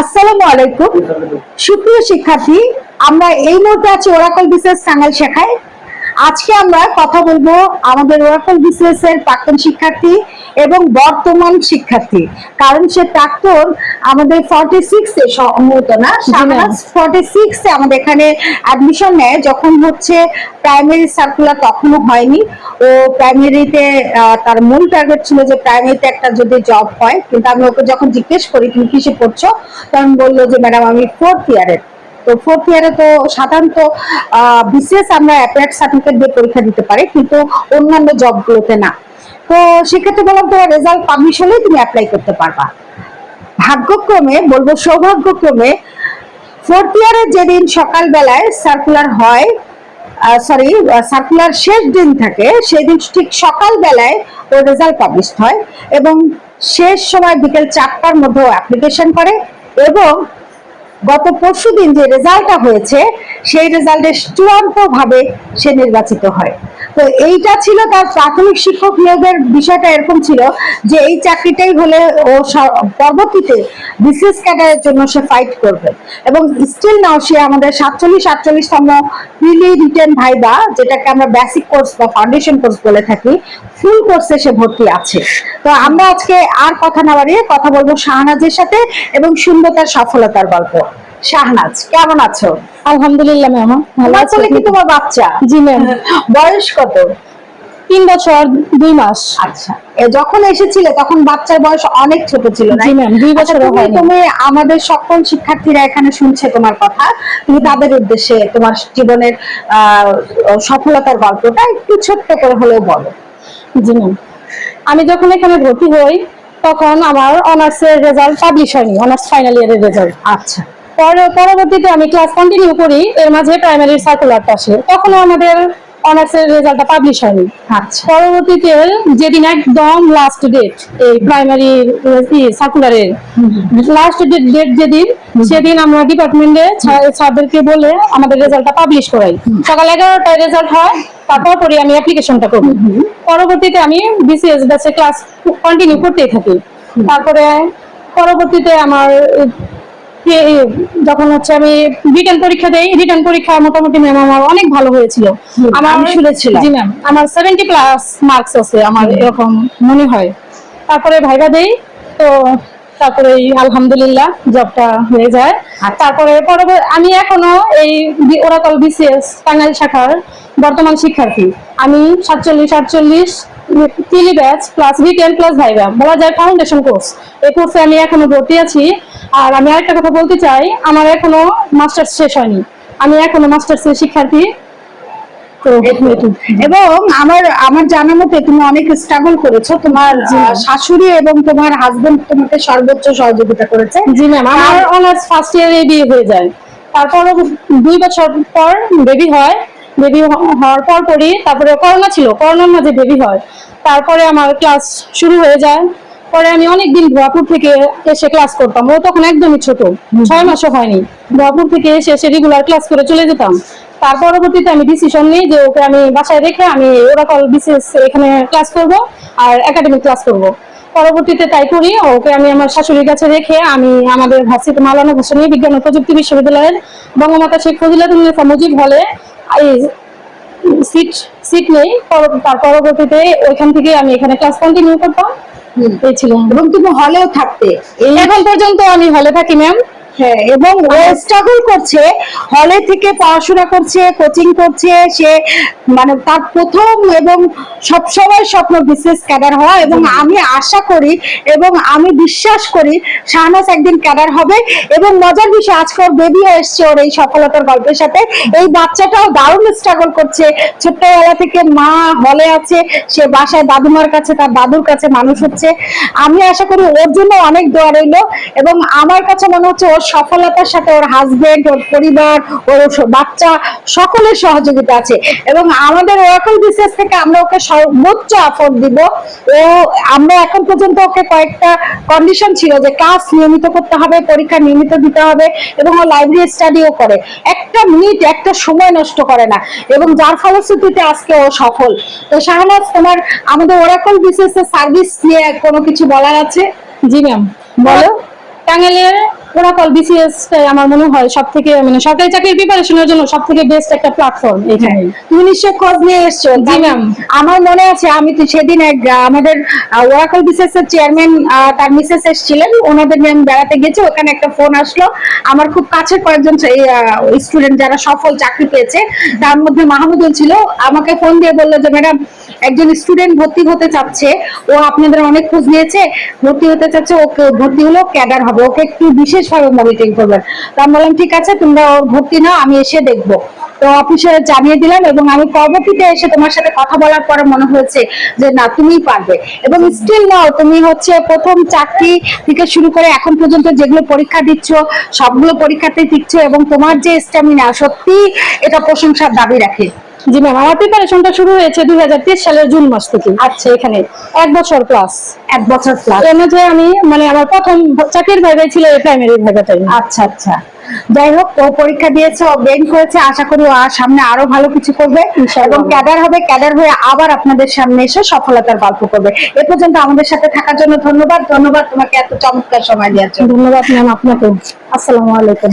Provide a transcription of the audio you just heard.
আসসালামু আলাইকুম। সুপ্রিয় শিক্ষার্থী আমরা এই মুহূর্তে আছি ওরাকল বিশেষ সাঙ্গাল শাখায়। আজকে আমরা কথা বলব আমাদের ওরাকল বিসিএস এর প্রাক্তন শিক্ষার্থী এবং বর্তমান শিক্ষার্থী। কারণ সে প্রাক্তন আমাদের ফর্টি সিক্স এ সম্ভবত না ফর্টি সিক্স এ আমাদের এখানে অ্যাডমিশন নেয়। যখন হচ্ছে প্রাইমারি সার্কুলার তখনও হয়নি। ও প্রাইমারিতে তার মূল টার্গেট ছিল যে প্রাইমারিতে একটা যদি জব হয় কিন্তু আমি ওকে যখন জিজ্ঞেস করি তুমি কিসে পড়ছো? তখন বলল যে ম্যাডাম আমি ফোর্থ ইয়ারের তো ফোর্থ ইয়ারে তো সাধারণত বিসিএস আমরা অ্যাপ্লাইড সার্টিফিকেট দিয়ে পরীক্ষা দিতে পারি, কিন্তু অন্যান্য জবগুলোতে না। তো সেক্ষেত্রে বললাম তোমার রেজাল্ট পাবলিশ হলেই তুমি অ্যাপ্লাই করতে পারবা। ভাগ্যক্রমে, বলব সৌভাগ্যক্রমে ফোর্থ ইয়ারের যেদিন সকালবেলায় সার্কুলার হয় সরি সার্কুলার শেষ দিন থাকে, সেদিন ঠিক সকালবেলায় ওর রেজাল্ট পাবলিশ হয় এবং শেষ সময় বিকেল চারটার মধ্যে অ্যাপ্লিকেশন করে এবং গত পরশু দিন যে রেজাল্টটা হয়েছে সেই রেজাল্টে চূড়ান্ত ভাবে সে নির্বাচিত হয়। তো এইটা ছিল তার প্রাথমিক শিক্ষক নিয়োগের বিষয়টা এরকম ছিল যে এই চাকরিটাই হলে ও পরবর্তীতে বিসিএস ক্যাডারের জন্য সে ফাইট করবে। এবং স্টিল নাও সে আমাদের সাতচল্লিশ, আটচল্লিশতম প্রিলি রিটেন ভাইবা, যেটাকে আমরা বেসিক কোর্স বা ফাউন্ডেশন কোর্স বলে থাকি ফুল কোর্সে সে ভর্তি আছে। তো আমরা আজকে আর কথা না বাড়িয়ে কথা বলব শাহনাজের সাথে এবং সুন্দরতার সফলতার গল্প। শাহনাজ কেমন আছো? আলহামদুলিল্লাহ ম্যাম ভালো আছি। কি তোমার বাচ্চা? জি ম্যাম। বয়স কত? তিন বছর দুই মাস। আচ্ছা যখন এসেছিলে তখন বাচ্চার বয়স অনেক ছোট ছিল না জি ম্যাম দুই বছর বছরও তুমি- আমাদের সকল শিক্ষার্থীরা এখানে শুনছে তোমার কথা। তুমি তাদের উদ্দেশ্যে তোমার জীবনের সফলতার গল্পটা একটু ছোট্ট করে হলেও বলো। জি ম্যাম। আমি যখন এখানে ভর্তি হই তখন আমার অনার্সের রেজাল্ট পাবলিশ হয়নি অনার্স ফাইনাল ইয়ারের রেজাল্ট। আচ্ছা। পরবর্তীতে আমি ক্লাস কন্টিনিউ করি এর মাঝে প্রাইমারি সার্কুলারটা আসে। তখনও আমাদের অনার্সের রেজাল্টটা পাবলিশ হয়নি। আচ্ছা। পরবর্তীতে যেদিন একদম লাস্ট ডেট এই প্রাইমারি সার্কুলারের লাস্ট ডেট ডেট যেদিন সেদিন আমরা ডিপার্টমেন্টে স্যারদেরকে বলে আমাদের রেজাল্টটা পাবলিশ করাই। সকাল এগারোটায় রেজাল্ট হয় তারপর পরে আমি অ্যাপ্লিকেশনটা করি। পরবর্তীতে আমি বিসিএস ব্যাচে ক্লাস কন্টিনিউ করতেই থাকি। তারপরে পরবর্তীতে আমার যখন হচ্ছে আমি রিটার্ন পরীক্ষা দেই রিটার্ন পরীক্ষা মোটামুটি ম্যাম আমার অনেক ভালো হয়েছিল। আমার আমি শুনেছিলাম। জি ম্যাম আমার সেভেন্টি প্লাস মার্কস আছে আমার এরকম মনে হয়। তারপরে ভাইবা দেই তো তারপরে এই আলহামদুলিল্লাহ জবটা হয়ে যায়। আর তারপরে পরবর্তী আমি এখনও এই বি- ওরাকল বিসিএস টাঙ্গাইল শাখার বর্তমান শিক্ষার্থী। আমি সাতচল্লিশ আটচল্লিশ Tili batch plus written plus viva বলা যায় ফাউন্ডেশন কোর্স এই কোর্সে আমি এখনও ভর্তি আছি। আর আমি আরেকটা কথা বলতে চাই আমার এখনও মাস্টার্স শেষ হয়নি। আমি এখনও মাস্টার্স এর শিক্ষার্থী। এবং আমার আমার জানা মতে তুমি অনেক স্ট্রাগল করেছ। তোমার ম্যাম। শাশুড়ি এবং তোমার হাজবেন্ড তোমাকে সর্বোচ্চ সহযোগিতা করেছে। জি ম্যাম আমার অনার্স ফার্স্ট ইয়ারে বিয়ে হয়ে যায়। তারপর দুই বছর পর বেবি হয়। বেবি হওয়ার পর পরই তারপরে করোনা ছিল করোনার মাঝে বেবি হয়। তারপরে আমার ক্লাস শুরু হয়ে যায়। পরে আমি অনেকদিন ভুয়াপুর থেকে এসে ক্লাস করতাম। ও তখন একদমই ছোট ছয় মাসও হয়নি। ভুয়াপুর থেকে এসে এসে রেগুলার ক্লাস করে চলে যেতাম। তার পরবর্তীতে আমি ডিসিশন নিই যে ওকে আমি বাসায় রেখে আমি ওরাকল বিসিএস এখানে ক্লাস করব আর একাডেমিক ক্লাস করব। পরবর্তীতে তাই করি ওকে আমি আমার শাশুড়ির কাছে রেখে আমি আমাদের ভার্সিটি মালানা ভাসানী বিজ্ঞান ও প্রযুক্তি বিশ্ববিদ্যালয়ের বঙ্গমাতা শেখ ফজিলাতুন্নেসা মুজিব হলে এই সিট সিট নেই। তার পরবর্তীতে ওইখান থেকে আমি এখানে ক্লাস কন্টিনিউ করতাম। এই ছিল। এবং তুমি হলেও থাকতে। এখন পর্যন্ত আমি হলে থাকি ম্যাম হ্যাঁ এবং ও স্ট্রাগল করছে হলে থেকে পড়াশোনা করছে কোচিং করছে সে মানে তার প্রথম এবং সবসময় স্বপ্ন বিশেষ ক্যাডার হওয়া এবং আমি আশা করি এবং আমি বিশ্বাস করি শাহনাজ একদিন ক্যাডার হবে এবং মজার বিষয় আজকে বেবিও এসছে ওর এই সফলতার গল্পের সাথে। এই বাচ্চাটাও দারুণ স্ট্রাগল করছে। ছোট্টবেলা থেকে মা হলে আছে সে বাসায় দাদুমার কাছে তার দাদুর কাছে মানুষ হচ্ছে। আমি আশা করি ওর জন্য অনেক দোয়া রইল এবং আমার কাছে মনে হচ্ছে ওর সফলতার সাথে ওর হাজবেন্ড ওর পরিবার ওর বাচ্চা সকলের সহযোগিতা আছে। এবং আমাদের ওরাকল বিশেষ থেকে আমরা ওকে সর্বোচ্চ আফোর্ড দিব। ও আমরা এখন পর্যন্ত ওকে কয়েকটা কন্ডিশন ছিল যে ক্লাস নিয়মিত করতে হবে পরীক্ষা নিয়মিত দিতে হবে এবং ও লাইব্রেরি স্টাডিও করে। একটা মিনিট একটা সময় নষ্ট করে না। এবং যার ফলশ্রুতিতে আজকে ও সফল। তো শাহনাজ তোমার আমাদের ওরাকল বিশেষ সার্ভিস নিয়ে কোনো কিছু বলার আছে? জি ম্যাম বলো। টাঙ্গাইলের ওরাকল বিসিএস আমার মনে হয় সব থেকে মানে সরকারি চাকরির প্রিপারেশনের জন্য সব থেকে বেস্ট একটা প্ল্যাটফর্ম এখানে তুমি নিশ্চয় খোঁজ নিয়ে এসছো। জি, ম্যাম। আমার মনে আছে আমি তো সেদিন এক আমাদের ওরাকল বিসিএস এর চেয়ারম্যান তার মিসেস এসেছিলেন। ওনাদের নিয়ে আমি বেড়াতে গেছি ওখানে একটা ফোন আসলো। আমার খুব কাছের কয়েকজন স্টুডেন্ট যারা সফল চাকরি পেয়েছে তার মধ্যে মাহমুদুল ছিল। আমাকে ফোন দিয়ে বলল যে ম্যাডাম একজন স্টুডেন্ট ভর্তি হতে চাচ্ছে। ও আপনাদের অনেক খোঁজ নিয়েছে। ভর্তি হতে চাচ্ছে ওকে ভর্তি হলেও ক্যাডার হবে। ওকে একটু মনিটরিং করবেন। আমি বললাম, ঠিক আছে, তোমরা ভর্তি নাও, আমি এসে দেখব। তো অফিসে জানিয়ে দিলাম এবং আমি পরবর্তীতে এসে তোমার সাথে কথা বলার পরে মনে হয়েছে যে, না, তুমিই পারবে। এবং স্টিল নাও, তুমি হচ্ছে প্রথম চাকরি থেকে শুরু করে এখন পর্যন্ত যেগুলো পরীক্ষা দিচ্ছ, সবগুলো পরীক্ষাতেই দিচ্ছ এবং তোমার যে স্ট্যামিনা সত্যি এটা প্রশংসার দাবি রাখে। জি ম্যাম আমার প্রিপারেশনটা শুরু হয়েছে দুই সালের জুন মাস থেকে। আচ্ছা এখানে। এক বছর প্লাস এক বছর প্লাস এর মধ্যে আমি মানে আমার প্রথম চাকরির ভাইভাই ছিল এই প্রাইমারি ভাইভাটাই আচ্ছা আচ্ছা। যাই হোক ও পরীক্ষা দিয়েছে ও বেন করেছে আশা করি ও সামনে আরও ভালো কিছু করবে। এবং ক্যাডার হবে ক্যাডার হয়ে আবার আপনাদের সামনে এসে সফলতার গল্প করবে। এ পর্যন্ত আমাদের সাথে থাকার জন্য ধন্যবাদ। ধন্যবাদ তোমাকে এত চমৎকার সময় দেওয়ার জন্য। ধন্যবাদ ম্যাম আপনাকে আসসালামু আলাইকুম।